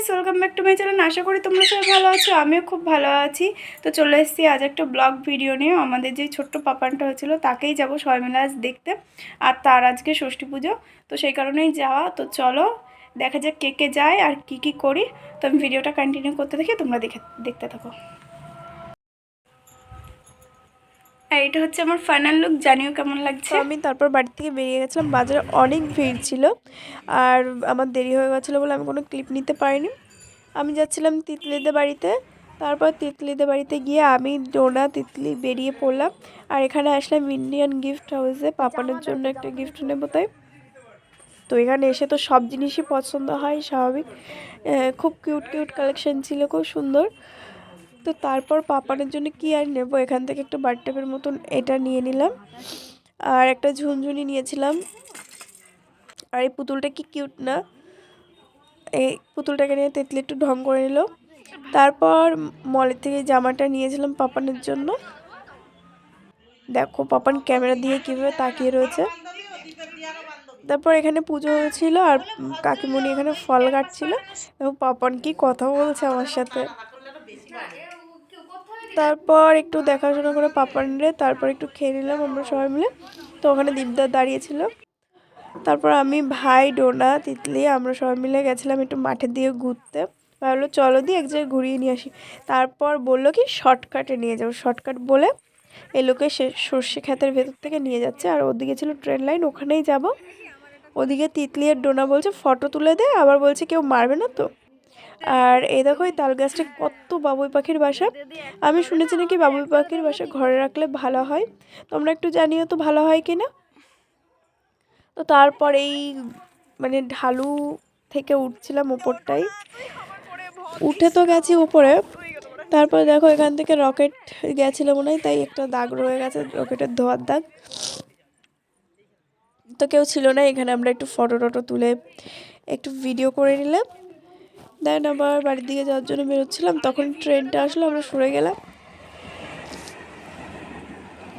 Guys welcome back to my channel আশা করি তোমরা সবাই ভালো আছো, আমিও খুব ভালো আছি। তো চলে এসেছি আজ একটা ব্লগ ভিডিও নিয়ে। আমাদের যে ছোট্ট পাপানটা হয়েছিল, তাকেই যাব সবাই মিলে আজ দেখতে। আর তার আজকে ষষ্ঠী পুজো, তো সেই কারণেই যাওয়া। তো চলো, দেখা যাক কে কে যায় আর কি কি করি। তো আমি ভিডিওটা কন্টিনিউ করতে থাকি, তোমরা দেখে দেখতে থাকো। আর এটা হচ্ছে আমার ফাইনাল লুক জানিও কেমন লাগছে? আমি তারপর বাড়ি থেকে বেরিয়ে গেছিলাম, বাজারে অনেক ভিড় ছিল। আর আমার দেরি হয়ে গেছিল বলে আমি কোনো ক্লিপ নিতে পারিনি। আমি যাচ্ছিলাম তিতলিদের বাড়িতে, তারপর তিতলিদের বাড়িতে গিয়ে আমি, ডোনা, তিতলি বেরিয়ে পড়লাম। আর এখানে আসলাম ইন্ডিয়ান গিফট হাউসে পাপানোর জন্য একটা গিফট নেব তাই। তো এখানে এসে তো সব জিনিসই পছন্দ হয়, স্বাভাবিক। খুব কিউট কিউট কালেকশন ছিল, খুব সুন্দর। তো তারপর পাপানের জন্য কি আর নেব? এখান থেকে একটু বার্থডেপের মতন এটা নিয়ে নিলাম। আর একটা ঝুনঝুনি নিয়েছিলাম। আর এই পুতুলটা কি কিউট না? এই পুতুলটাকে নিয়ে তেতলি একটু ঢং করে নিল। তারপর মলের থেকে জামাটা নিয়েছিলাম পাপানের জন্য। দেখো পাপান ক্যামেরা দিয়ে কীভাবে তাকিয়ে রয়েছে। তারপর এখানে পুজো হয়েছিল আর কাকিমণি এখানে ফল কাটছিল। এবং পাপান কি কথা বলছে আমার সাথে? তারপর একটু দেখাশোনা করে পাপান রে তারপর একটু খেয়ে নিলাম আমরা সবাই মিলে। তো ওখানে দীপদার দাঁড়িয়েছিল তারপর আমি, ভাই, ডোনা, তিতলি, আমরা সবাই মিলে গেছিলাম একটু মাঠের দিকে ঘুরতে। ভাবলো চলো দিয়ে এক জায়গায় ঘুরিয়ে নিয়ে আসি। তারপর বলল কি শর্টকাটে নিয়ে যাব। শর্টকাট বলে এই লোকে সে সর্ষে ক্ষেতের ভেতর থেকে নিয়ে যাচ্ছে। আর ওদিকে ছিল ট্রেন লাইন ওখানেই যাব। ওদিকে তিতলি আর ডোনা বলছে ফটো তুলে দে। আবার বলছে, কেউ মারবে না তো? আর এই দেখো এই তাল গাছটা কত বাবুই পাখির বাসা। আমি শুনেছি নাকি বাবুই পাখির বাসা ঘরে রাখলে ভালো হয়। তোমরা একটু জানিও তো ভালো হয় কি না তো তারপর এই মানে ঢালু থেকে উঠছিলাম উপরটাই উঠে তো গেছি উপরে। তারপর দেখো এখান থেকে রকেট গেছিল মনে হয়, তাই একটা দাগ রয়ে গেছে, রকেটের ধোয়ার দাগ। তো কেউ ছিল না, এখানে আমরা একটু ফটো টটো তুলে একটু ভিডিও করে নিলাম। দেন আবার বাড়ির দিকে যাওয়ার জন্য বেরোচ্ছিলাম, তখন ট্রেনটা আসলো, আমরা সরে গেলাম।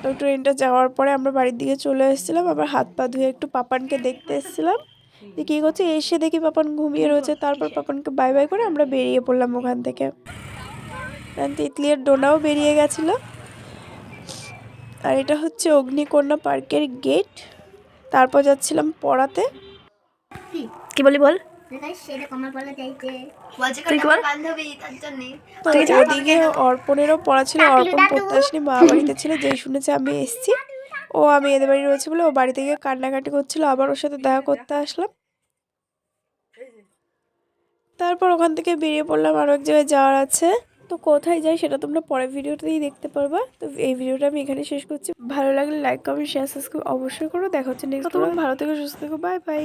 তো ট্রেনটা যাওয়ার পরে আমরা বাড়ির দিকে চলে এসেছিলাম, আবার হাত পা ধুয়ে একটু পাপানকে দেখতে এসেছিলাম। যে কী করছে, এসে দেখি পাপান ঘুমিয়ে রয়েছে, তারপর পাপানকে বাই বাই করে আমরা বেরিয়ে পড়লাম ওখান থেকে। দেন তিতলির ডোনাও বেরিয়ে গেছিল। আর এটা হচ্ছে অগ্নিকন্যা পার্কের গেট তারপর যাচ্ছিলাম পড়াতে। কি বলি বল? ওদিকে অর্পণেরও পড়া ছিল অর্পণ পড়তে আসেনি মা বাড়িতে ছিল যেই শুনেছে আমি এসেছি। ও আমি এদের বাড়ি রয়েছে বলে ও বাড়ি থেকে কান্নাকাটি করছিল আবার ওর সাথে দেখা করতে আসলাম। তারপর ওখান থেকে বেরিয়ে পড়লাম আরও এক জায়গায় যাওয়ার আছে। তো কোথায় যাই সেটা তোমরা পরের ভিডিওতেই দেখতে পারবা। তো এই ভিডিওটা আমি এখানে শেষ করছি। ভালো লাগলে লাইক কমেন্ট শেয়ার সাবস্ক্রাইব অবশ্যই করো। দেখা হচ্ছে নেক্সট ভালো থেকে সুস্থ থেকো। Bye bye